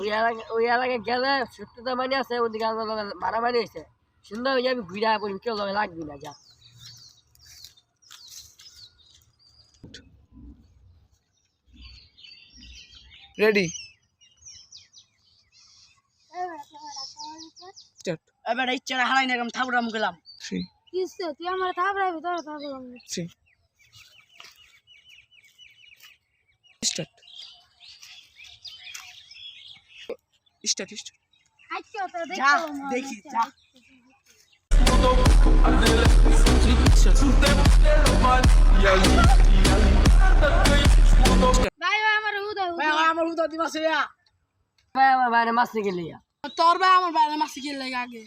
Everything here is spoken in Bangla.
ওই এলাকা ওই এলাকায় গেলে সত্যতা মানে আছে ওদিকে মারামারি হয়েছে। সুন্দর হয়ে যাবি ঘুরে পড়ি কেউ লগে লাগবি না যা। রেডি এবার ইচ্ছা হারাই না থাবড়াম গেলাম তুই আমার থাপড়াবি তোর স্টার্ট স্টার্ট স্টার্ট আচ্ছা তো যা দেখো দেখি যা। ভাই আমার বাইরে মাসে গেলে তোর ভাই আমার বাইরে মাসি গিয়ে লাগে আগে?